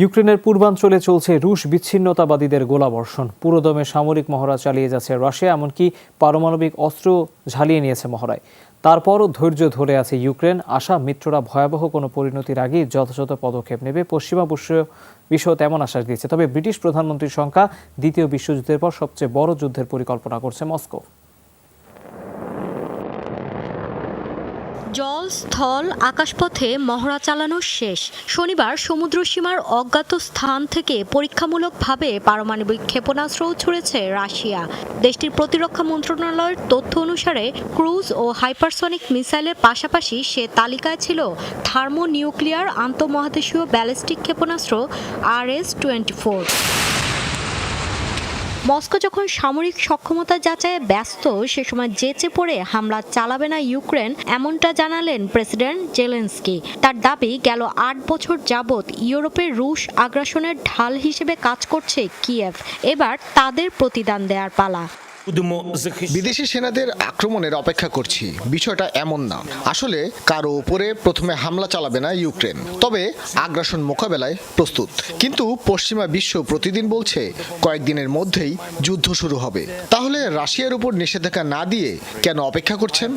ইউক্রেনের পূর্বাঞ্চলে চলছে রুশ বিচ্ছিন্নতাবাদীদের গোলাবর্ষণ। পুরোদমে সামরিক মহড়া চালিয়ে যাচ্ছে রাশিয়া, এমনকি পারমাণবিক অস্ত্র ঝালিয়ে নিয়েছে মহড়ায়। তারপরও ধৈর্য ধরে আছে ইউক্রেন। আশা মিত্ররা ভয়াবহ কোনো পরিণতির আগেই যথাযথ পদক্ষেপ নেবে। পশ্চিমা বিশ্ব বিশ্ব তেমন আশ্বাস দিয়েছে। তবে ব্রিটিশ প্রধানমন্ত্রীর সংখ্যা দ্বিতীয় বিশ্বযুদ্ধের পর সবচেয়ে বড় যুদ্ধের পরিকল্পনা করছে মস্কো। জল, স্থল, আকাশপথে মহড়া চালানো শেষ। শনিবার সমুদ্র সীমার অজ্ঞাত স্থান থেকে পরীক্ষামূলকভাবে পারমাণবিক ক্ষেপণাস্ত্রও ছুড়েছে রাশিয়া। দেশটির প্রতিরক্ষা মন্ত্রণালয়ের তথ্য অনুসারে, ক্রুজ ও হাইপারসনিক মিসাইলের পাশাপাশি সে তালিকায় ছিল থার্মো নিউক্লিয়ার আন্তঃমহাদেশীয় ব্যালিস্টিক ক্ষেপণাস্ত্র R S twenty four. Moscow যখন সামরিক সক্ষমতা যাচাইয়ে ব্যস্ত, সে সময় জেচে পড়ে হামলা চালাবে না ইউক্রেন, এমনটা জানালেন প্রেসিডেন্ট জেলেন্সকি। তার দাবি, গেল আট বছর যাবৎ ইউরোপের রুশ আগ্রাসনের ঢাল হিসেবে কাজ করছে কিয়েভ। এবার তাদের প্রতিদান দেয়ার পালা। বিদেশি সেনাদের আক্রমণের অপেক্ষা করছি। বিষয়টা এমন না। আসলে কারও উপরে প্রথমে হামলা চালাবে না ইউক্রেন। তবে আগ্রাসন মোকাবেলায় প্রস্তুত। কিন্তু পশ্চিমা বিশ্ব প্রতিদিন বলছে কয়েকদিনের মধ্যেই যুদ্ধ শুরু হবে। তাহলে রাশিয়ার উপর নিষেধাজ্ঞা না দিয়ে কেন অপেক্ষা করছেন?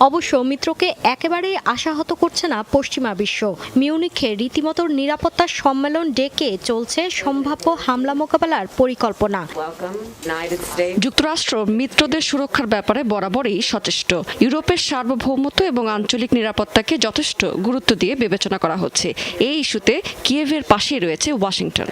অবশ্য মিত্রকে একেবারেই আশাহত করছে না পশ্চিমা বিশ্ব মিউনিখে রীতিমতো নিরাপত্তা সম্মেলন ডেকে চলছে সম্ভাব্য হামলা মোকাবেলার পরিকল্পনা. যুক্তরাষ্ট্র মিত্রদের সুরক্ষার ব্যাপারে বরাবরই সচেষ্ট ইউরোপের সার্বভৌমত্ব এবং আঞ্চলিক নিরাপত্তাকে যথেষ্ট গুরুত্ব দিয়ে বিবেচনা করা হচ্ছে এই ইস্যুতে কিয়েভের পাশেই রয়েছে ওয়াশিংটন.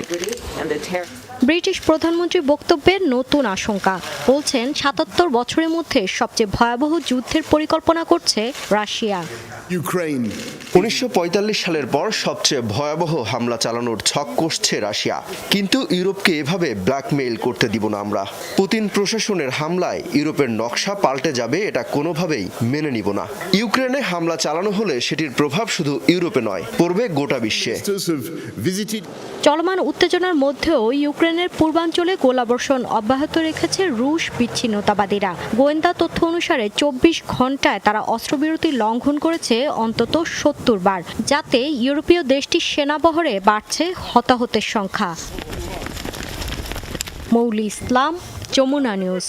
ব্রিটিশ প্রধানমন্ত্রীর বক্তব্যের নতুন আশঙ্কা। বলছেন সাতাত্তর বছরের মধ্যে সবচেয়ে ভয়াবহ যুদ্ধের পরিকল্পনা করছে রাশিয়া। Ukraine. উনিশশো সালের পর সবচেয়ে ভয়াবহ হামলা চালানোর ছক কষছে রাশিয়া। কিন্তু ইউরোপকে এভাবে ব্ল্যাকমেইল করতে দিব না আমরা। পুতিন প্রশাসনের হামলায় ইউরোপের নকশা পাল্টে যাবে এটা কোনোভাবেই মেনে নিব না। ইউক্রেনে হামলা চালানো হলে সেটির প্রভাব শুধু ইউরোপে নয় পড়বে গোটা বিশ্বে। চলমান উত্তেজনার মধ্যেও ইউক্রেনের পূর্বাঞ্চলে গোলাবর্ষণ অব্যাহত রেখেছে রুশ বিচ্ছিন্নতাবাদীরা। গোয়েন্দা তথ্য অনুসারে চব্বিশ ঘন্টায় তারা অস্ত্রবিরতি লঙ্ঘন করেছে অন্তত সত্তর বার, যাতে ইউরোপীয় দেশটির সেনাবহরে বাড়ছে হতাহতের সংখ্যা। মৌলি ইসলাম, যমুনা নিউজ।